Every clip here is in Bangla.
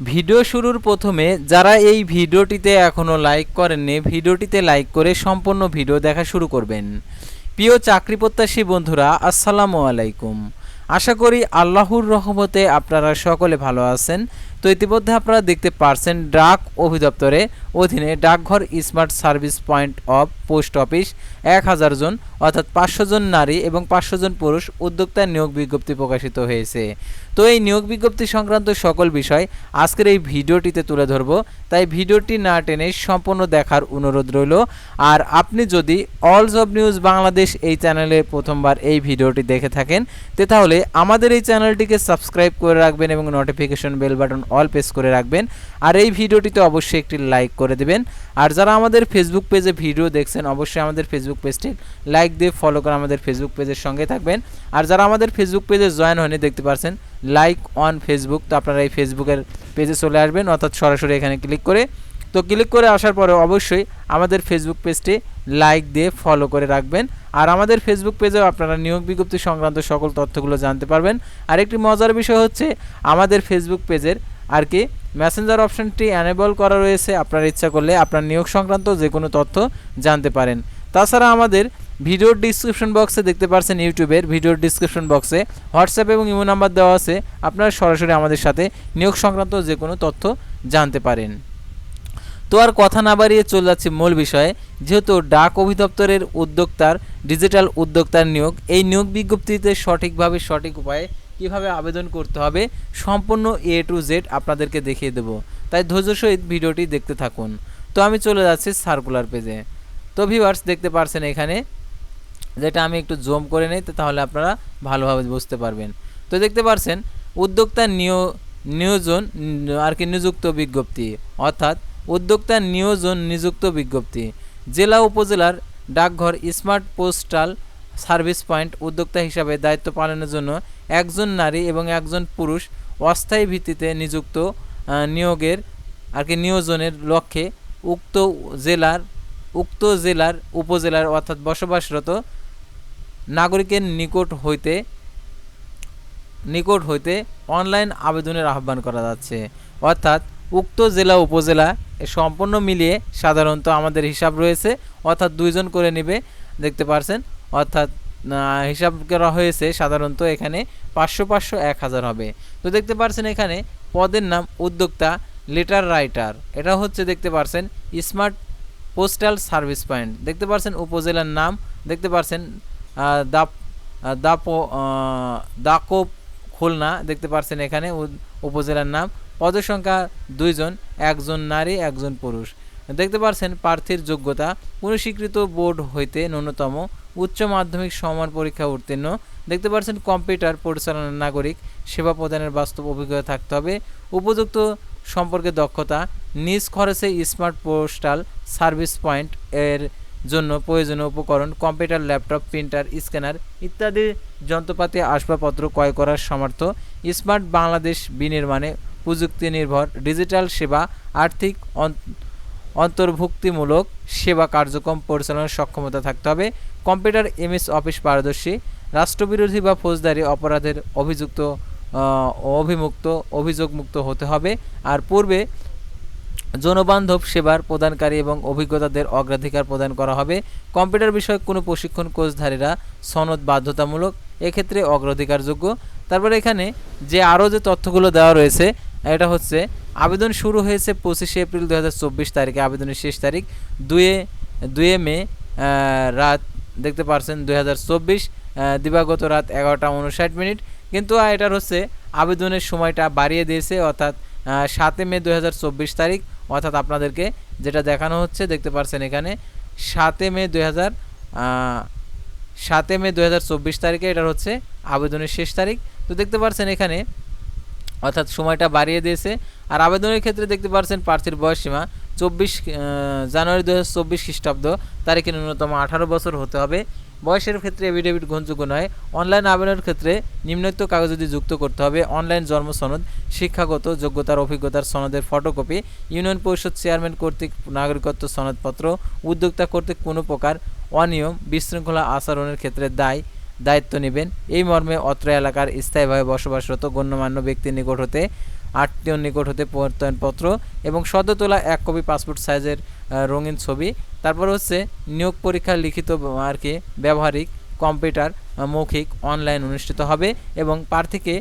ভিডিও শুরুর প্রথমে যারা এই ভিডিওটিতে এখনও লাইক করেননি, ভিডিওটিতে লাইক করে সম্পূর্ণ ভিডিও দেখা শুরু করবেন। প্রিয় চাকরি প্রত্যাশী বন্ধুরা, আসসালামু আলাইকুম। আশা করি আল্লাহর রহমতে আপনারা সকলে ভালো আছেন। তো ইতিমধ্যে আপনারা দেখতে পারছেন ডাক অধিদপ্তরে অধীনে ডাকঘর smart service point of post office এক হাজার জন, অর্থাৎ পাঁচশো জন নারী এবং পাঁচশো জন পুরুষ উদ্যোক্তার নিয়োগ বিজ্ঞপ্তি প্রকাশিত হয়েছে। তো এই নিয়োগ বিজ্ঞপ্তি সংক্রান্ত সকল বিষয় আজকের এই ভিডিওটিতে তুলে ধরব। তাই ভিডিওটি না টেনে সম্পূর্ণ দেখার অনুরোধ রইল। আর আপনি যদি অল জব নিউজ বাংলাদেশ এই চ্যানেলে প্রথমবার এই ভিডিওটি দেখে থাকেন, তে তাহলে আমাদের এই চ্যানেলটিকে সাবস্ক্রাইব করে রাখবেন এবং notification bell button all press করে রাখবেন। আর এই ভিডিওটিতে অবশ্যই একটি লাইক করে দেবেন। আর যারা আমাদের ফেসবুক পেজে ভিডিও দেখছেন, অবশ্যই আমাদের ফেসবুক পেজটি লাইক দিয়ে ফলো করে আমাদের ফেসবুক পেজের সঙ্গে থাকবেন। আর যারা আমাদের ফেসবুক পেজে জয়েন হয়নি, দেখতে পারছেন লাইক অন ফেসবুক তো আপনারা এই ফেসবুকের পেজে চলে আসবেন, অর্থাৎ সরাসরি এখানে ক্লিক করে। তো ক্লিক করে আসার পরে অবশ্যই আমাদের ফেসবুক পেজটি লাইক দিয়ে ফলো করে রাখবেন। আর আমাদের ফেসবুক পেজেও আপনারা নিয়োগ বিজ্ঞপ্তি সংক্রান্ত সকল তথ্যগুলো জানতে পারবেন। আর একটি মজার বিষয় হচ্ছে, আমাদের ফেসবুক পেজের আর কি মেসেঞ্জার অপশনটি অ্যানেবল করা রয়েছে, আপনার ইচ্ছা করলে আপনার নিয়োগ সংক্রান্ত যে কোনো তথ্য জানতে পারেন। তাছাড়া আমাদের ভিডিওর ডিসক্রিপশন বক্সে দেখতে পারছেন ইউটিউবের ভিডিওর ডিসক্রিপশন বক্সে হোয়াটসঅ্যাপ এবং ইমো নাম্বার দেওয়া আছে, আপনারা সরাসরি আমাদের সাথে নিয়োগ সংক্রান্ত যে কোনো তথ্য জানতে পারেন। তো আর কথা না বাড়িয়ে চলে যাচ্ছে মূল বিষয়ে, যেহেতু ডাক অধিদপ্তরের উদ্যোক্তার ডিজিটাল উদ্যোক্তার নিয়োগ, এই নিয়োগ বিজ্ঞপ্তিতে সঠিকভাবে সঠিক উপায়ে কীভাবে আবেদন করতে হবে সম্পূর্ণ এ টু জেড আপনাদেরকে দেখিয়ে দেব। তাই ধৈর্য সহিত ভিডিওটি দেখতে থাকুন। তো আমি চলে যাচ্ছি সার্কুলার পেজে তো ভিউয়ার্স দেখতে পারছেন এখানে, যেটা আমি একটু জুম করে নেই তাহলে আপনারা ভালোভাবে বুঝতে পারবেন। তো দেখতে পারছেন, উদ্যোক্তা নিয়, নিয়োজন আর কি নিযুক্ত বিজ্ঞপ্তি, অর্থাৎ উদ্যোক্তা নিয়োজন নিযুক্ত বিজ্ঞপ্তি। জেলা উপজেলার ডাকঘর, স্মার্ট পোস্টাল সার্ভিস পয়েন্ট উদ্যোক্তা হিসাবে দায়িত্ব পালনের জন্য একজন নারী এবং একজন পুরুষ অস্থায়ী ভিত্তিতে নিযুক্ত নিয়োগের আর কি নিয়োজনের লক্ষ্যে উক্ত জেলার উক্ত জেলার উপজেলার অর্থাৎ বসবাসরত নাগরিকের নিকট হইতে নিকট হইতে অনলাইন আবেদনের আহ্বান করা যাচ্ছে। অর্থাৎ উক্ত জেলা, উপজেলা সম্পূর্ণ মিলিয়ে সাধারণত আমাদের হিসাব রয়েছে। অর্থাৎ দুইজন করে নেবে, দেখতে পারছেন। অর্থাৎ হিসাব করা হয়েছে সাধারণত এখানে পাঁচশো পাঁচশো এক হাজার হবে। তো দেখতে পারছেন এখানে পদের নাম উদ্যোক্তা লেটার রাইটার এটা হচ্ছে দেখতে পারছেন স্মার্ট পোস্টাল সার্ভিস পয়েন্ট দেখতে পারছেন উপজেলার নাম, দেখতে পারছেন দাপ দাপো দাকোপ খুলনা, দেখতে পারছেন এখানে উপজেলার নাম। পদসংখ্যা দুইজন, একজন নারী, একজন পুরুষ। দেখতে পারছেন প্রার্থীর যোগ্যতা। কোনো স্বীকৃত বোর্ড হইতে ন্যূনতম উচ্চ মাধ্যমিক সমান পরীক্ষা উত্তীর্ণ। দেখতে পারছেন কম্পিউটার পরিচালনার নাগরিক। সেবা প্রদানের বাস্তব অভিজ্ঞতা থাকতে হবে। উপযুক্ত সম্পর্কে দক্ষতা। নিজ খরচে স্মার্ট পোস্টাল সার্ভিস পয়েন্ট এর জন্য প্রয়োজনীয় উপকরণ, কম্পিউটার, ল্যাপটপ, প্রিন্টার, স্ক্যানার ইত্যাদি যন্ত্রপাতি, আসবাবপত্র ক্রয় করার সামর্থ্য। স্মার্ট বাংলাদেশ বিনির্মাণে প্রযুক্তি নির্ভর ডিজিটাল সেবা, আর্থিক অন্তর্ভুক্তিমূলক সেবা কার্যক্রম পরিচালনার সক্ষমতা থাকতে হবে। কম্পিউটার এমএস অফিস পারদর্শী, রাষ্ট্রবিরোধী বা ফৌজদারি অপরাধের অভিযুক্ত অভিমুক্ত, অভিযোগমুক্ত হতে হবে। আর পূর্বে জনবান্ধব সেবার প্রদানকারী এবং অভিজ্ঞতাদের অগ্রাধিকার প্রদান করা হবে। কম্পিউটার বিষয়ক কোনো প্রশিক্ষণ কোর্সধারীরা সনদ বাধ্যতামূলক, এক্ষেত্রে অগ্রাধিকারযোগ্য। তারপরে এখানে যে আরও যে তথ্যগুলো দেওয়া রয়েছে, এটা হচ্ছে আবেদন শুরু হয়েছে পঁচিশে এপ্রিল দু হাজার চব্বিশ তারিখে। আবেদনের শেষ তারিখ দুয়ে দুয়ে মে রাত দেখতে পারছেন দু হাজার চব্বিশ দিবাগত রাত এগারোটা উনষাট মিনিট। কিন্তু এটার হচ্ছে আবেদনের সময়টা বাড়িয়ে দিয়েছে, অর্থাৎ সাতে মে দু হাজার চব্বিশ তারিখ। অর্থাৎ আপনাদেরকে যেটা দেখানো হচ্ছে, দেখতে পারছেন এখানে, সাতে মে দুই হাজার সাতে মে দু হাজার চব্বিশ তারিখে এটার হচ্ছে আবেদনের শেষ তারিখ। তো দেখতে পারছেন এখানে অর্থাৎ সময়টা বাড়িয়ে দিয়েছে। আর আবেদনের ক্ষেত্রে দেখতে পাচ্ছেন প্রার্থীর বয়সসীমা চব্বিশ জানুয়ারি দু হাজার চব্বিশ খ্রিস্টাব্দ, তারিখে ন্যূনতম আঠারো বছর হতে হবে। বয়সের ক্ষেত্রে এভিডেভিট গ্রহণযোগ্য নয়। অনলাইন আবেদনের ক্ষেত্রে নিম্নোক্ত কাগজ যদি যুক্ত করতে হবে, অনলাইন জন্ম সনদ, শিক্ষাগত যোগ্যতার অভিজ্ঞতার সনদের ফটোকপি ইউনিয়ন পরিষদ চেয়ারম্যান কর্তৃক নাগরিকত্ব সনদপত্র, উদ্যোক্তা কর্তৃক কোনো প্রকার অনিয়ম, বিশৃঙ্খলা আচরণের ক্ষেত্রে দায়। দায়িত্ব নেবেন। এই মর্মে অত্র এলাকার স্থায়ীভাবে বসবাসরত গণ্যমান্য ব্যক্তির নিকট হতে আত্মীয় নিকট হতে প্রত্যয়নপত্র এবং সদ্য তোলা এক কপি পাসপোর্ট সাইজের রঙিন ছবি। তারপর হচ্ছে নিয়োগ পরীক্ষা লিখিত মার্কে আর কি ব্যবহারিক কম্পিউটার মৌখিক অনলাইন অনুষ্ঠিত হবে এবং প্রার্থীকে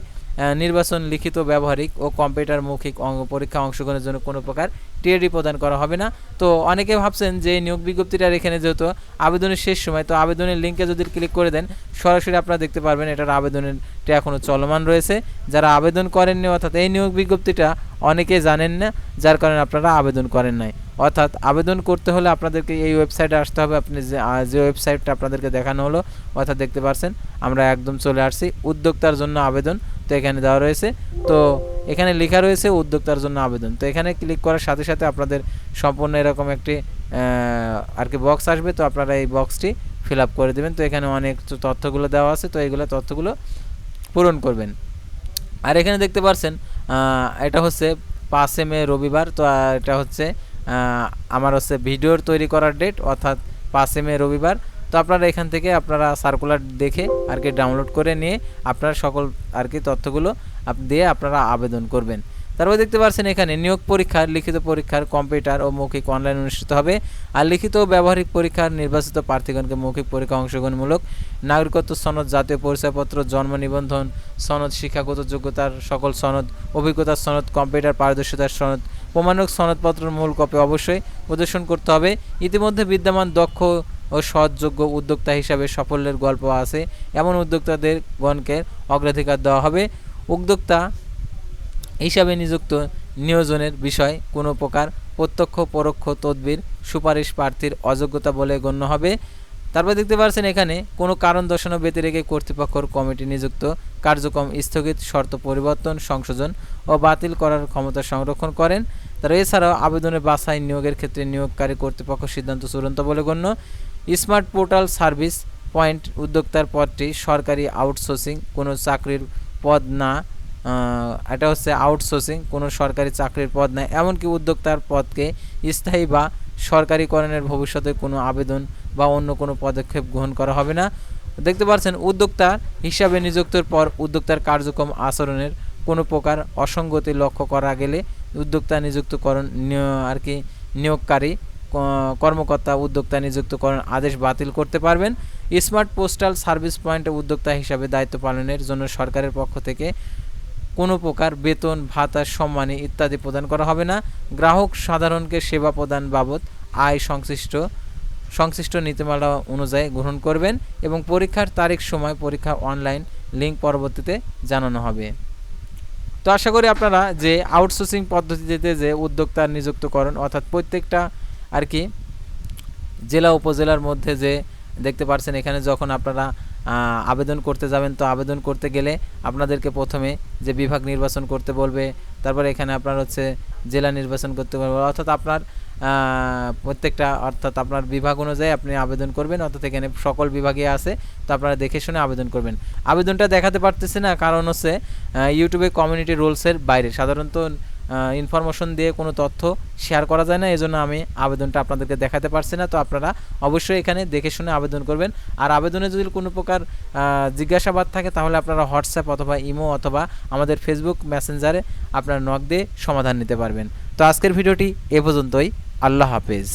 নির্বাচন লিখিত, ব্যবহারিক ও কম্পিউটার মৌখিক পরীক্ষা অংশগ্রহণের জন্য কোনো প্রকার টিএডি প্রদান করা হবে না। তো অনেকে ভাবছেন যে নিয়োগ বিজ্ঞপ্তিটার এখানে যেহেতু আবেদনের শেষ সময়, তো আবেদনের লিঙ্কে যদি ক্লিক করে দেন, সরাসরি আপনারা দেখতে পারবেন এটার আবেদনেরটা এখনও চলমান রয়েছে। যারা আবেদন করেননি, অর্থাৎ এই নিয়োগ বিজ্ঞপ্তিটা অনেকে জানেন না, যার কারণে আপনারা আবেদন করেন নাই। অর্থাৎ আবেদন করতে হলে আপনাদেরকে এই ওয়েবসাইটে আসতে হবে, আপনি যে যে ওয়েবসাইটটা আপনাদেরকে দেখানো হলো, অর্থাৎ দেখতে পারছেন, আমরা একদম চলে আসছি। উদ্যোক্তার জন্য আবেদন তো এখানে দেওয়া রয়েছে। তো এখানে লেখা রয়েছে উদ্যোক্তার জন্য আবেদন। তো এখানে ক্লিক করার সাথে সাথে আপনাদের সম্পূর্ণ এরকম একটি আর কি বক্স আসবে। তো আপনারা এই বক্সটি ফিল আপ করে দেবেন। তো এখানে অনেক তথ্যগুলো দেওয়া আছে। তো এইগুলো তথ্যগুলো পূরণ করবেন। আর এখানে দেখতে পাচ্ছেন এটা হচ্ছে পাঁচে মে রবিবার। তো এটা হচ্ছে আমার হচ্ছে ভিডিওর তৈরি করার ডেট অর্থাৎ পাঁচে মে রবিবার। তো আপনারা এখান থেকে আপনারা সার্কুলার দেখে আর কি ডাউনলোড করে নিয়ে আপনারা সকল আর কি তথ্যগুলো দিয়ে আপনারা আবেদন করবেন। তারপর দেখতে পাচ্ছেন এখানে নিয়োগ পরীক্ষার লিখিত পরীক্ষার কম্পিউটার ও মৌখিক অনলাইন অনুষ্ঠিত হবে। আর লিখিত ও ব্যবহারিক পরীক্ষার নির্বাচিত প্রার্থীগণকে মৌখিক পরীক্ষা অংশগ্রহণমূলক নাগরিকত্ব সনদ, জাতীয় পরিচয়পত্র, জন্ম নিবন্ধন, সনদ, শিক্ষাগত যোগ্যতার সকল সনদ, অভিজ্ঞতার সনদ, কম্পিউটার পারদর্শিতার সনদ, প্রমাণক সনদপত্রের মূল কপি অবশ্যই প্রদর্শন করতে হবে। ইতিমধ্যে বিদ্যমান দক্ষ ও সৎযোগ্য উদ্যোক্তা হিসাবে সাফল্যের গল্প আছে। এমন উদ্যোক্তাদের গণকে অগ্রাধিকার দেওয়া হবে। উদ্যোক্তা হিসাবে নিযুক্ত নিয়োজনের বিষয় কোনো প্রকার প্রত্যক্ষ, পরোক্ষ তদবির সুপারিশ প্রার্থীর অযোগ্যতা বলে গণ্য হবে। তারপর দেখতে পাচ্ছেন এখানে কোনো কারণ দর্শানো ব্যতি রেখে কর্তৃপক্ষর কমিটি নিযুক্ত। কার্যক্রম স্থগিত, শর্ত পরিবর্তন, সংশোধন ও বাতিল করার ক্ষমতা সংরক্ষণ করেন। তারা এছাড়াও আবেদনের বাছাই নিয়োগের ক্ষেত্রে নিয়োগকারী কর্তৃপক্ষ সিদ্ধান্ত চূড়ান্ত বলে গণ্য। স্মার্ট পোর্টাল সার্ভিস পয়েন্ট উদ্যোক্তার পদটি সরকারি আউটসোর্সিং, কোনো চাকরির পদ না এটা হচ্ছে আউটসোর্সিং, কোনো সরকারি চাকরির পদ নয় এমনকি উদ্যোক্তার পদকে স্থায়ী বা সরকারিকরণের ভবিষ্যতে কোনো আবেদন বা অন্য কোনো পদক্ষেপ গ্রহণ করা হবে না। দেখতে পাচ্ছেন, উদ্যোক্তা হিসাবে নিযুক্তর পর উদ্যোক্তার কার্যক্রম আচরণের কোনো প্রকার অসঙ্গতি লক্ষ্য করা গেলে উদ্যোক্তা নিযুক্তকরণ আর কি নিয়োগকারী কর্মকর্তা, উদ্যোক্তা নিযুক্ত নিযুক্তকরণ আদেশ বাতিল করতে পারবেন। স্মার্ট পোস্টাল সার্ভিস পয়েন্টে উদ্যোক্তা হিসাবে দায়িত্ব পালনের জন্য সরকারের পক্ষ থেকে কোনো প্রকার বেতন, ভাতা, সম্মানী ইত্যাদি প্রদান করা হবে না। গ্রাহক সাধারণকে সেবা প্রদান বাবদ আয় সংশ্লিষ্ট সংশ্লিষ্ট নীতিমালা অনুযায়ী গ্রহণ করবেন এবং পরীক্ষার তারিখ, সময়, পরীক্ষা অনলাইন লিঙ্ক পরবর্তীতে জানানো হবে। তো আশা করি আপনারা যে আউটসোর্সিং পদ্ধতিতে যে উদ্যোক্তা নিযুক্তকরণ অর্থাৎ প্রত্যেকটা আর কি, জেলা উপজেলার মধ্যে যে দেখতে পাচ্ছেন এখানে যখন আপনারা আবেদন করতে যাবেন, তো আবেদন করতে গেলে আপনাদেরকে প্রথমে যে বিভাগ নির্বাচন করতে বলবে, তারপর এখানে আপনার হচ্ছে জেলা নির্বাচন করতে বলবে, অর্থাৎ আপনার প্রত্যেকটা, অর্থাৎ আপনার বিভাগ অনুযায়ী আপনি আবেদন করবেন, অর্থাৎ এখানে সকল বিভাগে আছে, তো আপনারা দেখে শুনে আবেদন করবেন। আবেদনটা দেখাতে পারতেছি না, কারণ হচ্ছে ইউটিউবে কমিউনিটি রুলসের বাইরে, সাধারণত ইনফরমেশন দিয়ে কোনো তথ্য শেয়ার করা যায় না এজন্য আমি আবেদনটা আপনাদেরকে দেখাতে পারছি না। তো আপনারা অবশ্যই এখানে দেখে শুনে আবেদন করবেন। আর আবেদনে যদি কোনো প্রকার জিজ্ঞাসাবাদ থাকে, তাহলে আপনারা হোয়াটসঅ্যাপ অথবা ইমো অথবা আমাদের ফেসবুক মেসেঞ্জারে আপনারা নক দিয়ে সমাধান নিতে পারবেন। তো আজকের ভিডিওটি এ পর্যন্তই। আল্লাহ হাফেজ।